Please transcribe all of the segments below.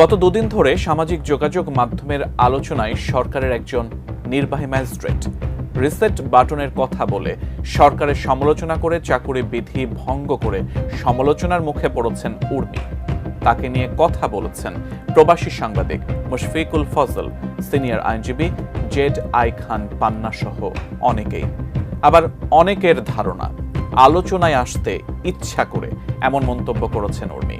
গত দুদিন ধরে সামাজিক যোগাযোগ মাধ্যমের আলোচনায় সরকারের একজন নির্বাহী ম্যাজিস্ট্রেট রিসেট বাটনের কথা বলে সরকারের সমালোচনা করে চাকুরি বিধি ভঙ্গ করে সমালোচনার মুখে পড়েছেন উর্মি। তাকে নিয়ে কথা বলেছেন প্রবাসী সাংবাদিক মুশফিকুল ফজল, সিনিয়র আইনজীবী জেড আই খান পান্না সহ অনেকেই। আবার অনেকের ধারণা, আলোচনায় আসতে ইচ্ছা করে এমন মন্তব্য করেছেন উর্মি।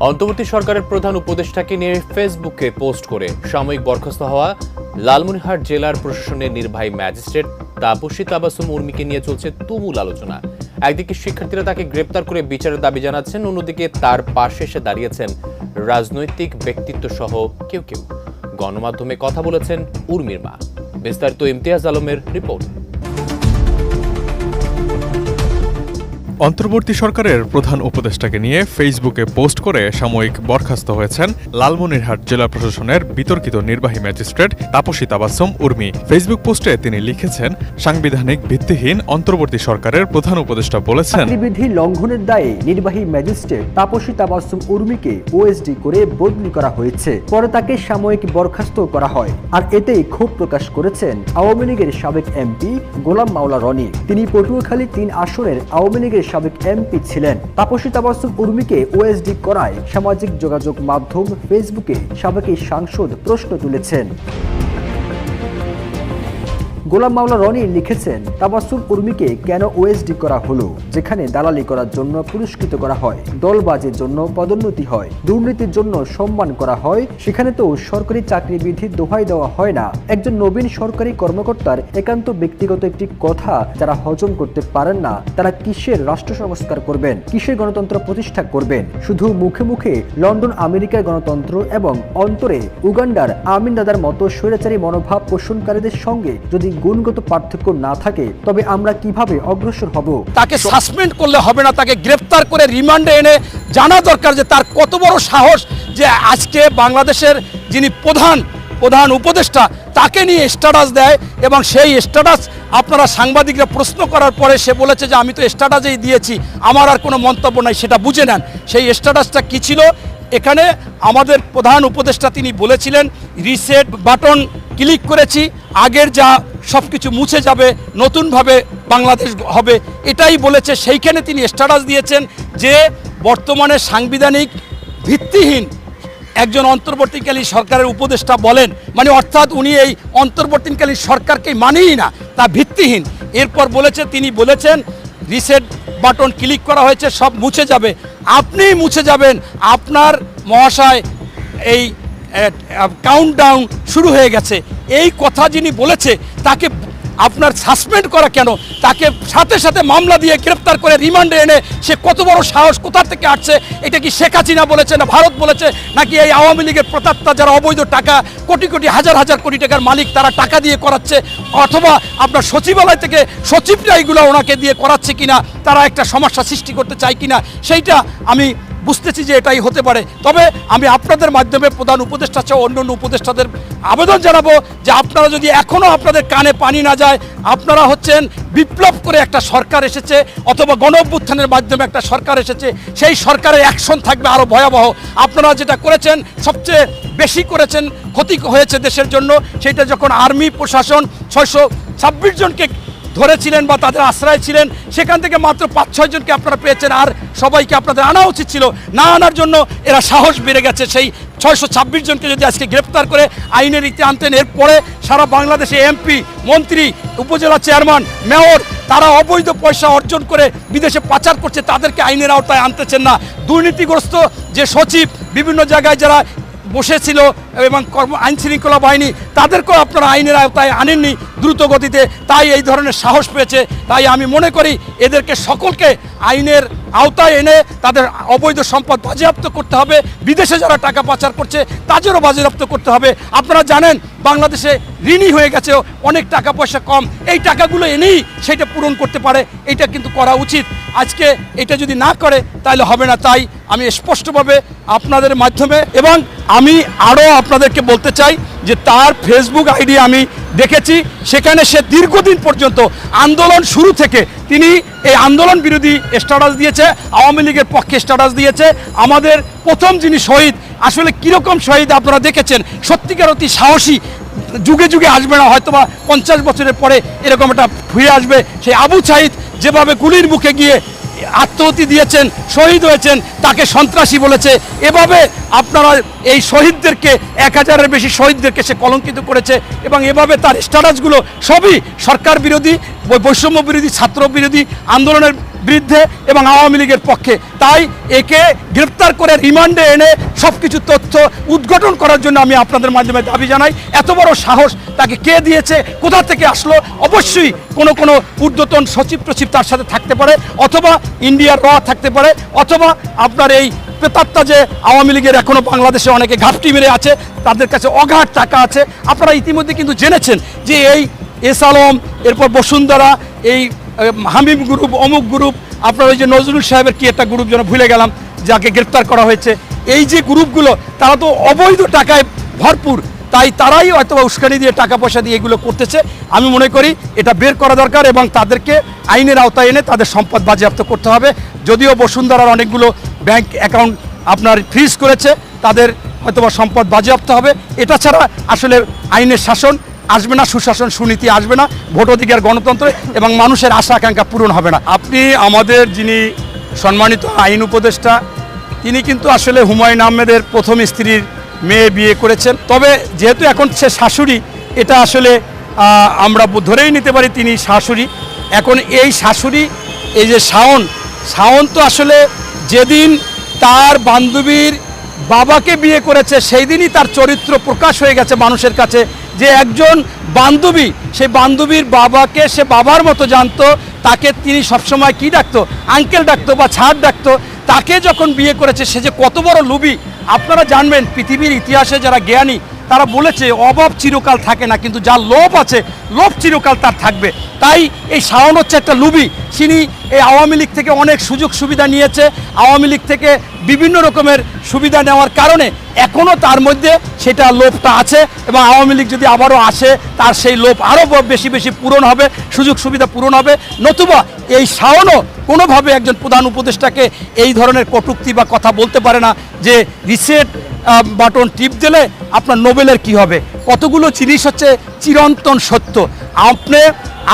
অন্তর্বর্তী সরকারের প্রধান উপদেষ্টাকে নিয়ে ফেসবুকে পোস্ট করে সাময়িক বরখাস্ত হওয়া লালমনিরহাট জেলার প্রশাসনের নির্বাহী ম্যাজিস্ট্রেট তাপসী তাবাসুম উর্মিকে নিয়ে চলছে তুমুল আলোচনা। একদিকে শিক্ষার্থীরা তাকে গ্রেপ্তার করে বিচারের দাবি জানাচ্ছেন, অন্যদিকে তার পাশে এসে দাঁড়িয়েছেন রাজনৈতিক ব্যক্তিত্ব সহ কেউ কেউ। গণমাধ্যমে কথা বলেছেন উর্মির মা। বিস্তারিত ইমতিয়াজ আলমের রিপোর্ট। অন্তর্বর্তী সরকারের প্রধান উপদেষ্টাকে নিয়ে ফেসবুকে পোস্ট করে সাময়িক বরখাস্ত হয়েছেন লালমনিরহাট জেলা প্রশাসনের বিতর্কিত নির্বাহী ম্যাজিস্ট্রেট তাপসী তাবাসম উর্মি। ফেসবুক পোস্টে তিনি লিখেছেন, সাংবিধানিক ভিত্তিহীন অন্তর্বর্তী সরকারের প্রধান উপদেষ্টা বলেছেন চাকরিবিধি লঙ্ঘনের দায়ে নির্বাহী ম্যাজিস্ট্রেট তাপসী তাবাসুম উর্মিকে ওএসডি করে বদলি করা হয়েছে। পরে তাকে সাময়িক বরখাস্ত করা হয়। আর এতেই ক্ষোভ প্রকাশ করেছেন আওয়ামী লীগের সাবেক এমপি গোলাম মাওলা রনি। তিনি পটুয়াখালী তিন আসনের আওয়ামী লীগের সাবেক এমপি ছিলেন। তাপসী তাবাসুম উর্মিকে ওএসডি করায় সামাজিক যোগাযোগ মাধ্যম ফেসবুকে সাবেক সাংসদ প্রশ্ন তুলেছেন। গোলাম মাওলা রনি লিখেছেন তাবাসুম উর্মিকে কেন ওএসডি করা হলো, যেখানে দালালি করার জন্য পুরস্কৃত করা হয়, দলবাজের জন্য পদোন্নতি হয়, দুর্নীতির জন্য সম্মান করা হয়, সেখানে তো সরকারি চাকরি বিধির দোহাই দেওয়া হয় না। একজন নবীন সরকারি কর্মকর্তার একান্ত ব্যক্তিগত একটি কথা যারা হজম করতে পারেন না, তারা কিসের রাষ্ট্র সংস্কার করবেন, কিসের গণতন্ত্র প্রতিষ্ঠা করবেন? শুধু মুখে মুখে লন্ডন, আমেরিকার গণতন্ত্র এবং অন্তরে উগান্ডার আমিন দাদার মতো স্বৈরাচারী মনোভাব পোষণকারীদের সঙ্গে যদি গুণগত পার্থক্য না থাকে, তবে আমরা কীভাবে অগ্রসর হব? তাকে সাসপেন্ড করলে হবে না, তাকে গ্রেফতার করে রিমান্ডে এনে জানা দরকার যে তার কত বড় সাহস যে আজকে বাংলাদেশের যিনি প্রধান প্রধান উপদেষ্টা, তাকে নিয়ে স্ট্যাটাস দেয় এবং সেই স্ট্যাটাস আপনারা সাংবাদিকরা প্রশ্ন করার পরে সে বলেছে যে, আমি তো স্ট্যাটাসেই দিয়েছি, আমার আর কোনো মন্তব্য নাই। সেটা বুঝে নেন। সেই স্ট্যাটাসটা কী ছিল? এখানে আমাদের প্রধান উপদেষ্টা তিনি বলেছিলেন রিসেট বাটন ক্লিক করেছি, আগের যা সব কিছু মুছে যাবে, নতুনভাবে বাংলাদেশ হবে, এটাই বলেছে, সেইখানে তিনি স্ট্যাটাস দিয়েছেন যে বর্তমানে সাংবিধানিক ভিত্তিহীন একজন অন্তর্বর্তীকালীন সরকারের উপদেষ্টা বলেন। মানে অর্থাৎ উনি এই অন্তর্বর্তীকালীন সরকারকে মানেই না, তা ভিত্তিহীন। এরপর বলেছে, তিনি বলেছেন রিসেট বাটন ক্লিক করা হয়েছে, সব মুছে যাবে। আপনি মুছে যাবেন, আপনার মহাশয় এই কাউন্টডাউন শুরু হয়ে গেছে। এই কথা যিনি বলেছে, তাকে আপনার সাসপেন্ড করা কেন? তাকে সাথে সাথে মামলা দিয়ে গ্রেপ্তার করে রিমান্ডে এনে সে কত বড় সাহস, কোথা থেকে আসছে, এটা কি শেখ হাসিনা বলেছে না ভারত বলেছে, নাকি এই আওয়ামী লীগের প্রতাপ্তা যারা অবৈধ টাকা, কোটি কোটি, হাজার হাজার কোটি টাকার মালিক তারা টাকা দিয়ে করাচ্ছে, অথবা আপনার সচিবালয় থেকে সচিবরা এইগুলো ওনাকে দিয়ে করাচ্ছে কিনা, তারা একটা সমস্যা সৃষ্টি করতে চায় কিনা, সেইটা আমি বুঝতেছি যে এটাই হতে পারে। তবে আমি আপনাদের মাধ্যমে প্রধান উপদেষ্টা সহ অন্য অন্য উপদেষ্টাদের আবেদন জানাব যে আপনারা যদি এখনও আপনাদের কানে পানি না যায়, আপনারা হচ্ছেন বিপ্লব করে একটা সরকার এসেছে অথবা গণ অভ্যুত্থানের মাধ্যমে একটা সরকার এসেছে, সেই সরকারের অ্যাকশন থাকবে আরও ভয়াবহ। আপনারা যেটা করেছেন, সবচেয়ে বেশি করেছেন ক্ষতি হয়েছে দেশের জন্য, সেটা যখন আর্মি প্রশাসন ছয়শো ছাব্বিশ জনকে ধরেছিলেন বা তাদের আশ্রয় ছিলেন, সেখান থেকে মাত্র পাঁচ, ছয় জনকে আপনারা পেয়েছেন। আর সবাইকে আপনাদের আনা উচিত ছিল, না আনার জন্য এরা সাহস বেড়ে গেছে। সেই ছয়শো ছাব্বিশ জনকে যদি আজকে গ্রেপ্তার করে আইনের রীতি আনতেন, এরপরে সারা বাংলাদেশে এমপি, মন্ত্রী, উপজেলা চেয়ারম্যান, মেয়র, তারা অবৈধ পয়সা অর্জন করে বিদেশে পাচার করছে, তাদেরকে আইনের আওতায় আনতেছেন না। দুর্নীতিগ্রস্ত যে সচিব, বিভিন্ন জায়গায় যারা বসেছিল এবং কর্ম আইন শৃঙ্খলা বাহিনী তাদেরকেও আপনারা আইনের আওতায় আনেননি দ্রুত গতিতে। তাই এই ধরনের সাহস পেয়েছে। তাই আমি মনে করি এদেরকে সকলকে আইনের আওতায় এনে তাদের অবৈধ সম্পদ বাজেয়াপ্ত করতে হবে। বিদেশে যারা টাকা পাচার করছে, তাদেরও বাজেয়াপ্ত করতে হবে। আপনারা জানেন, বাংলাদেশে ঋণী হয়ে গেছে অনেক টাকা পয়সা কম। এই টাকাগুলো এনেই সেটা পূরণ করতে পারে। এটা কিন্তু করা উচিত। আজকে এটা যদি না করে, তাহলে হবে না। তাই আমি স্পষ্টভাবে আপনাদের মাধ্যমে এবং আমি আরও আপনাদেরকে বলতে চাই যে তার ফেসবুক আইডি আমি দেখেছি। সেখানে সে দীর্ঘদিন পর্যন্ত আন্দোলন শুরু থেকে তিনি এই আন্দোলন বিরোধী স্ট্যাটাস দিয়েছে, আওয়ামী লীগের পক্ষে স্ট্যাটাস দিয়েছে। আমাদের প্রথম যিনি শহীদ, আসলে কীরকম শহীদ আপনারা দেখেছেন? সত্যিকার অতি সাহসী, যুগে যুগে আসবে না হয়তো বা পঞ্চাশ বছরের পরে এরকম একটা ফিরে আসবে। সেই আবু সাইদ যেভাবে গুলির মুখে গিয়ে আত্মহতি দিয়েছেন, শহীদ হয়েছেন, তাকে সন্ত্রাসী বলেছে। এভাবে আপনারা এই শহীদদেরকে, এক হাজারের বেশি শহীদদেরকে সে কলঙ্কিত করেছে এবং এভাবে তার স্ট্যাটাসগুলো সবই সরকার বিরোধী, বৈষম্য বিরোধী, ছাত্র বিরোধী আন্দোলনের বিরুদ্ধে এবং আওয়ামী লীগের পক্ষে। তাই একে গ্রেপ্তার করে রিমান্ডে এনে সব কিছু তথ্য উদ্ঘাটন করার জন্য আমি আপনাদের মাধ্যমে দাবি জানাই। এত বড় সাহস তাকে কে দিয়েছে, কোথা থেকে আসলো, অবশ্যই কোনো কোনো ঊর্ধ্বতন সচিব প্রচিব তার সাথে থাকতে পারে, অথবা ইন্ডিয়ার র থাকতে পারে, অথবা আপনার এই প্রেতাত্মা যে আওয়ামী লীগের এখনও বাংলাদেশে অনেকে ঘাপটি মেরে আছে, তাদের কাছে অগাধ টাকা আছে। আপনারা ইতিমধ্যে কিন্তু জেনেছেন যে এই এস আলম, এরপর বসুন্ধরা, এই হামিম গ্রুপ, অমুক গ্রুপ, আপনার ওই যে নজরুল সাহেবের কি একটা গ্রুপ যেন ভুলে গেলাম, যাকে গ্রেপ্তার করা হয়েছে। এই যে গ্রুপগুলো, তারা তো অবৈধ টাকায় ভরপুর, তাই তারাই হয়তো উস্কানি দিয়ে টাকা পয়সা দিয়ে এগুলো করতেছে। আমি মনে করি এটা বের করা দরকার এবং তাদেরকে আইনের আওতায় এনে তাদের সম্পদ বাজেয়াপ্ত করতে হবে। যদিও বসুন্ধরার অনেকগুলো ব্যাংক অ্যাকাউন্ট আপনার ফ্রিজ করেছে, তাদের হয়তোবা সম্পদ বাজেয়াপ্ত হবে। এটা ছাড়া আসলে আইনের শাসন আসবে না, সুশাসন সুনীতি আসবে না, ভোট অধিকার গণতন্ত্র এবং মানুষের আশা আকাঙ্ক্ষা পূরণ হবে না। আপনি আমাদের যিনি সম্মানিত আইন উপদেষ্টা, তিনি কিন্তু আসলে হুমায়ুন আহমেদের প্রথম স্ত্রীর মেয়ে বিয়ে করেছেন। তবে যেহেতু এখন সে শাশুড়ি, এটা আসলে আমরা ধরেই নিতে পারি তিনি শাশুড়ি। এখন এই শাশুড়ি, এই যে শাওন শাওন তো আসলে যেদিন তার বান্ধবীর বাবাকে বিয়ে করেছে, সেই দিনই তার চরিত্র প্রকাশ হয়ে গেছে মানুষের কাছে। যে একজন বান্ধবী, সেই বান্ধবীর বাবাকে সে বাবার মতো জানতো, তাকে তিনি সবসময় কি ডাকতো? আঙ্কেল ডাকতো বা ছাড় ডাকতো। তাকে যখন বিয়ে করেছে, সে যে কত বড় লুবি আপনারা জানবেন, পৃথিবীর ইতিহাসে যারা জ্ঞানী, তারা বলেছে, অভাব চিরকাল থাকে না, কিন্তু যার লোভ আছে, লোভ চিরকাল তার থাকবে। তাই এই শাওন হচ্ছে একটা লুবি। তিনি এই আওয়ামী লীগ থেকে অনেক সুযোগ সুবিধা নিয়েছে। আওয়ামী লীগ থেকে বিভিন্ন রকমের সুবিধা নেওয়ার কারণে এখনও তার মধ্যে সেটা লোভটা আছে এবং আওয়ামী লীগ যদি আবারও আসে, তার সেই লোভ আরও বেশি বেশি পূরণ হবে, সুযোগ সুবিধা পূরণ হবে। নতুবা এই শাওনও কোনোভাবে একজন প্রধান উপদেষ্টাকে এই ধরনের কটুক্তি বা কথা বলতে পারে না যে রিসেট বাটন টিপ দিলে আপনার নোবেলের কি হবে? কতগুলো জিনিস হচ্ছে চিরন্তন সত্য। আপনি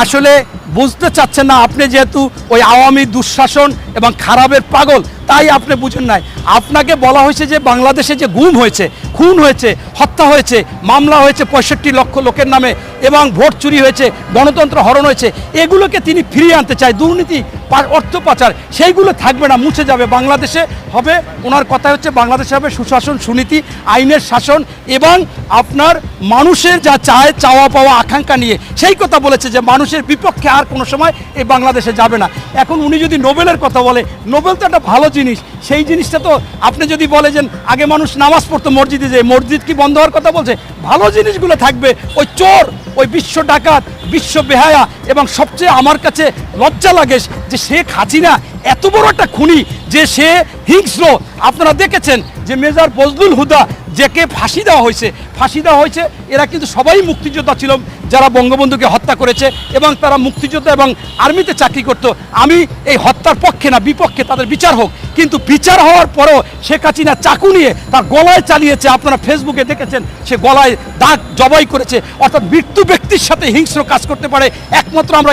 আসলে বুঝতে চাচ্ছেন না, আপনি যেহেতু ওই আওয়ামী দুঃশাসন এবং খারাপের পাগল, তাই আপনি বুঝেন নাই। আপনাকে বলা হয়েছে যে বাংলাদেশে যে গুম হয়েছে খুন হয়েছে, হত্যা হয়েছে, মামলা হয়েছে পঁয়ষট্টি লক্ষ লোকের নামে এবং ভোট চুরি হয়েছে, গণতন্ত্র হরণ হয়েছে, এগুলোকে তিনি ফিরিয়ে আনতে চায়, দুর্নীতি অর্থ পাচার, সেইগুলো থাকবে না, মুছে যাবে বাংলাদেশে। হবে, ওনার কথা হচ্ছে বাংলাদেশে হবে সুশাসন, সুনীতি, আইনের শাসন এবং আপনার মানুষের যা চায়, চাওয়া, পাওয়া, আকাঙ্ক্ষা নিয়ে। সেই কথা বলেছে যে মানুষের বিপক্ষে আর কোনো সময় এই বাংলাদেশে যাবে না। এখন উনি যদি নোবেলের কথা বলে, নোবেল তো একটা ভালো জিনিস সেই জিনিসটা তো আপনি যদি বলে যে আগে মানুষ নামাজ পড়তো মসজিদে যে মসজিদ কি বন্ধ হওয়ার কথা বলছে? ভালো জিনিসগুলো থাকবে। ওই চোর, ওই বিশ্ব ডাকাত, বিশ্ব বেহায়া এবং সবচেয়ে আমার কাছে লজ্জা লাগে যে সে হাসিনা এত বড় একটা খুনি যে সে হিংস্র। আপনারা দেখেছেন যে মেজর বজলুল হুদা যাকে ফাঁসি দেওয়া হয়েছে, ফাঁসি দেওয়া হয়েছে, এরা কিন্তু সবাই মুক্তিযোদ্ধা ছিল, যারা বঙ্গবন্ধুকে হত্যা করেছে এবং তারা মুক্তিযোদ্ধা এবং আর্মিতে চাকরি করত। আমি এই হত্যার পক্ষে না, বিপক্ষে তাদের বিচার হোক, কিন্তু বিচার হওয়ার পরও শেখ হাসিনা চাকু নিয়ে তার গলায় চালিয়েছে। আপনারা ফেসবুকে দেখেছেন, সে গলায় দাগ জবাই করেছে, অর্থাৎ মৃত্যু ব্যক্তির সাথে হিংস্র কাজ করতে পারে। একমাত্র আমরা